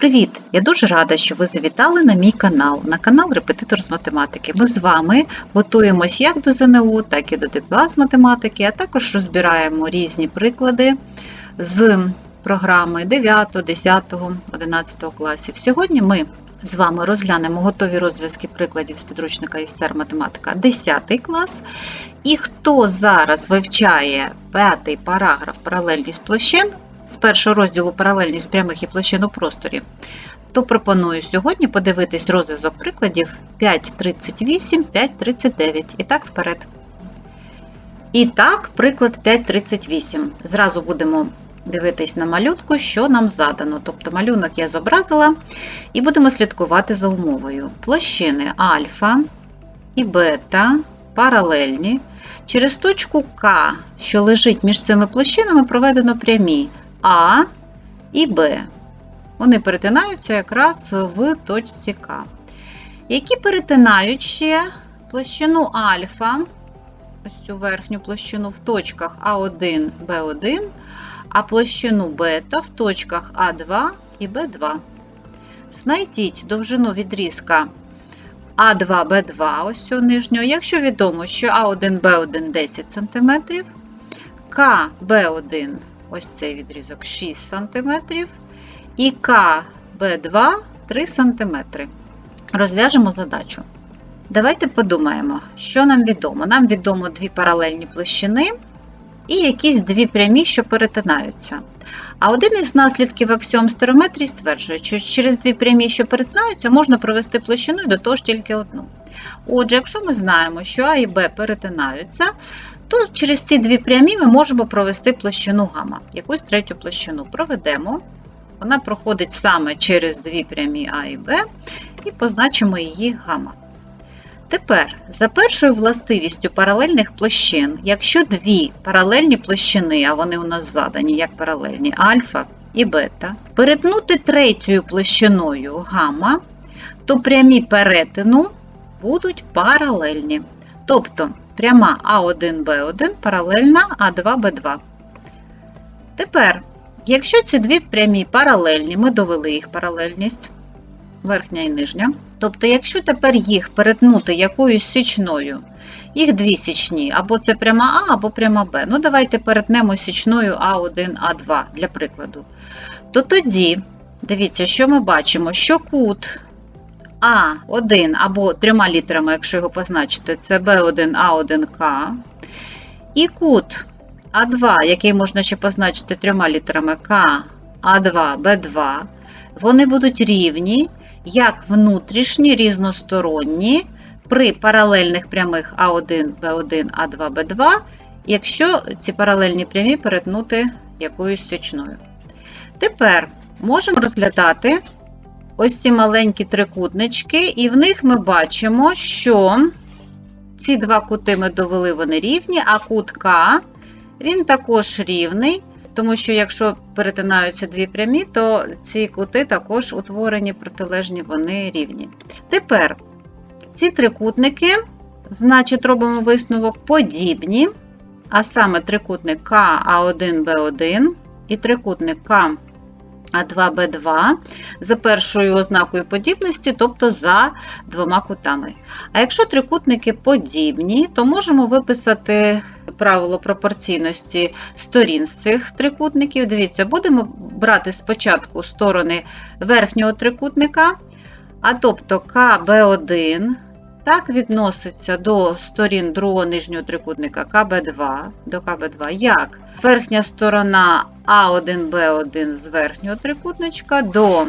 Привіт! Я дуже рада, що ви завітали на мій канал, на канал Репетитор з математики. Ми з вами готуємось як до ЗНО, так і до ДПА з математики, а також розбираємо різні приклади з програми 9, 10, 11 класів. Сьогодні ми з вами розглянемо готові розв'язки прикладів з підручника істер математика 10 клас. І хто зараз вивчає п'ятий параграф паралельність площин з першого розділу паралельність прямих і площин у просторі, то пропоную сьогодні подивитись розв'язок прикладів 5.38, 5.39. І так вперед. І так, приклад 5.38. Зразу будемо дивитись на малютку, що нам задано. Тобто малюнок я зобразила, і будемо слідкувати за умовою. Площини альфа і бета паралельні. Через точку К, що лежить між цими площинами, проведено прямі А і Б. Вони перетинаються якраз в точці К. Які перетинають ще площину альфа, ось цю верхню площину в точках А1, Б1, а площину бета в точках А2 і Б2. Знайдіть довжину відрізка А2Б2, ось цього нижнього, якщо відомо, що А1Б1 10 см, КБ1 ось цей відрізок 6 см, і КБ2 3 см. Розв'яжемо задачу. Давайте подумаємо, що нам відомо. Нам відомо дві паралельні площини і якісь дві прямі, що перетинаються. А один із наслідків аксіом стереометрії стверджує, що через дві прямі, що перетинаються, можна провести площину до того ж тільки одну. Отже, якщо ми знаємо, що А і Б перетинаються, то через ці дві прямі ми можемо провести площину гама. Якусь третю площину проведемо. Вона проходить саме через дві прямі А і Б, і позначимо її гама. Тепер, за першою властивістю паралельних площин, якщо дві паралельні площини, а вони у нас задані як паралельні альфа і бета, перетнути третьою площиною гамма, то прямі перетину будуть паралельні. Тобто пряма А1Б1 паралельна А2Б2. Тепер, якщо ці дві прямі паралельні, ми довели їх паралельність, верхня і нижня. Тобто, якщо тепер їх перетнути якоюсь січною, їх дві січні, або це пряма А, або пряма Б. Ну, давайте перетнемо січною А1, А2 для прикладу. То тоді, дивіться, що ми бачимо, що кут А1 або трьома літерами, якщо його позначити, це Б1, А1К. І кут А2, який можна ще позначити трьома літерами К, А2, Б2, вони будуть рівні як внутрішні різносторонні при паралельних прямих А1, Б1, А2, Б2, якщо ці паралельні прямі перетнути якоюсь січною. Тепер можемо розглядати ось ці маленькі трикутнички, і в них ми бачимо, що ці два кути ми довели вони рівні, а кут К він також рівний. Тому що якщо перетинаються дві прямі, то ці кути також утворені протилежні, вони рівні. Тепер ці трикутники, значить, робимо висновок подібні, а саме трикутник КА1Б1 і трикутник К2Б2 за першою ознакою подібності, тобто за двома кутами. А якщо трикутники подібні, то можемо виписати правило пропорційності сторін з цих трикутників. Дивіться, будемо брати спочатку сторони верхнього трикутника, а тобто КБ1 так відноситься до сторін другого нижнього трикутника КБ2 до КБ2, як верхня сторона А1Б1 з верхнього трикутничка до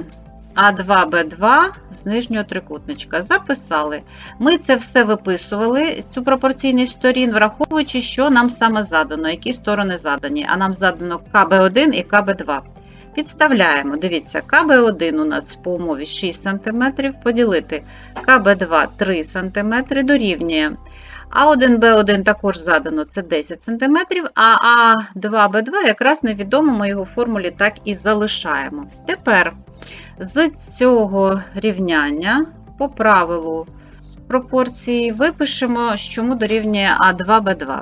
а2Б2 з нижнього трикутничка. Записали. Ми це все виписували, цю пропорційність сторін, враховуючи, що нам саме задано, які сторони задані. А нам задано КБ1 і КБ2. Підставляємо, дивіться, КБ1 у нас по умові 6 см, поділити КБ2 3 см дорівнює. А1Б1 також задано це 10 см, а А2Б2 якраз невідомо, ми його в формулі так і залишаємо. Тепер з цього рівняння по правилу пропорції випишемо, чому дорівнює А2Б2.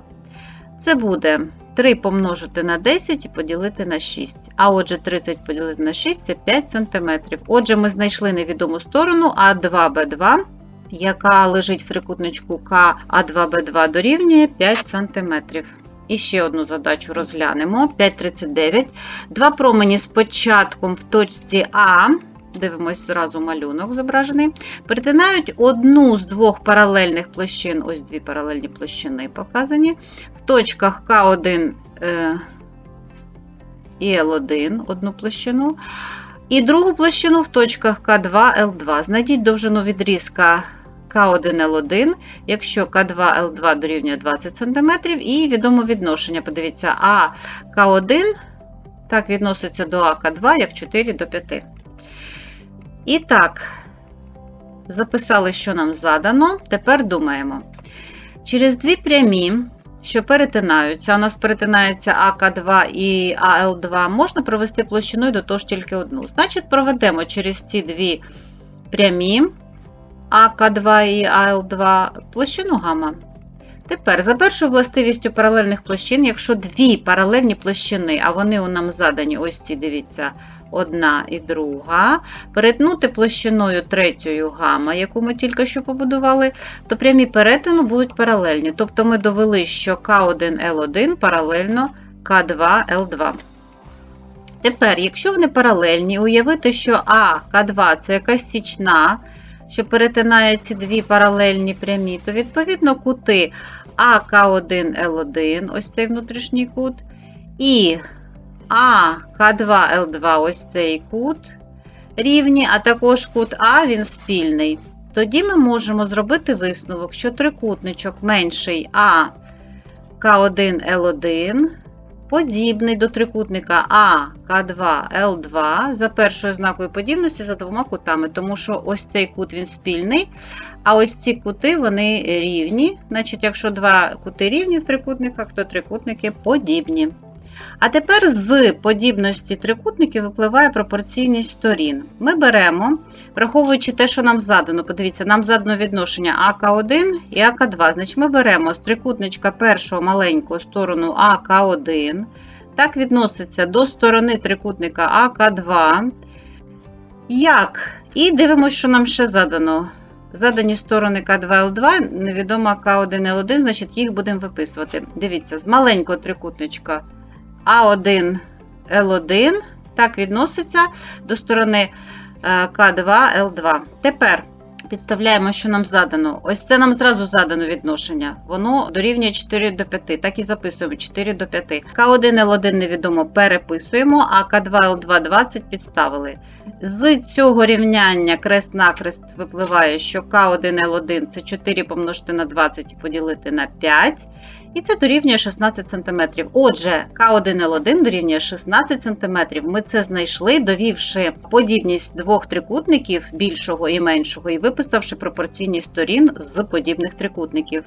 Це буде 3 помножити на 10 і поділити на 6. А отже, 30 поділити на 6 це 5 см. Отже, ми знайшли невідому сторону А2Б2, яка лежить в трикутничку К А2Б2 дорівнює 5 см. І ще одну задачу розглянемо. 5,39. Два промені з початком в точці А. Дивимось зразу малюнок зображений. Перетинають одну з двох паралельних площин, ось дві паралельні площини показані, в точках К1 е, і Л1 одну площину, і другу площину в точках К2, Л2. Знайдіть довжину відрізка К1Л1, якщо К2Л2 дорівнює 20 см, і відомо відношення. Подивіться, А К1 так відноситься до АК2 як 4 до 5. І так, записали, що нам задано. Тепер думаємо. Через дві прямі, що перетинаються, у нас перетинаються АК2 і АЛ2, можна провести площиною до того ж тільки одну. Значить, проведемо через ці дві прямі АК2 і АЛ2 площину гамма. Тепер, за першою властивістю паралельних площин, якщо дві паралельні площини, а вони у нам задані, ось ці, дивіться, одна і друга, перетнути площиною третьою гама, яку ми тільки що побудували, то прямі перетину будуть паралельні. Тобто ми довели, що К1Л1 паралельно К2Л2. Тепер, якщо вони паралельні, уявити, що А, К2 це якась січна, що перетинає ці дві паралельні прямі, то відповідно кути АК1Л1, ось цей внутрішній кут, і АК2Л2, ось цей кут рівні, а також кут А він спільний. Тоді ми можемо зробити висновок, що трикутничок менший А К1Л1 подібний до трикутника А К2Л2 за першою знакою подібності за двома кутами, тому що ось цей кут він спільний, а ось ці кути вони рівні. Значить, якщо два кути рівні в трикутниках, то трикутники подібні. А тепер з подібності трикутників випливає пропорційність сторін. Ми беремо, враховуючи те, що нам задано, подивіться, нам задано відношення АК1 і АК2. Значить, ми беремо з трикутничка першого маленького сторону АК1, так відноситься до сторони трикутника АК2. Як? І дивимося, що нам ще задано. Задані сторони К2Л2, невідомо К1Л1, значить їх будемо виписувати. Дивіться, з маленького трикутничка А1 Л1 так відноситься до сторони К2 Л2. Тепер підставляємо, що нам задано. Ось це нам зразу задано відношення. Воно дорівнює 4 до 5. Так і записуємо 4 до 5. К1 Л1 невідомо переписуємо, а К2 Л2 20 підставили. З цього рівняння крест-накрест випливає, що К1 Л1 це 4 помножити на 20 і поділити на 5. І це дорівнює 16 см. Отже, К1Л1 дорівнює 16 см. Ми це знайшли, довівши подібність двох трикутників більшого і меншого, і виписавши пропорційні сторін з подібних трикутників.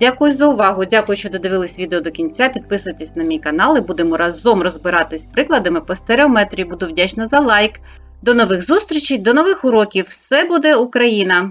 Дякую за увагу! Дякую, що додивились відео до кінця. Підписуйтесь на мій канал і будемо разом розбиратись з прикладами по стереометрії. Буду вдячна за лайк. До нових зустрічей, до нових уроків! Все буде Україна!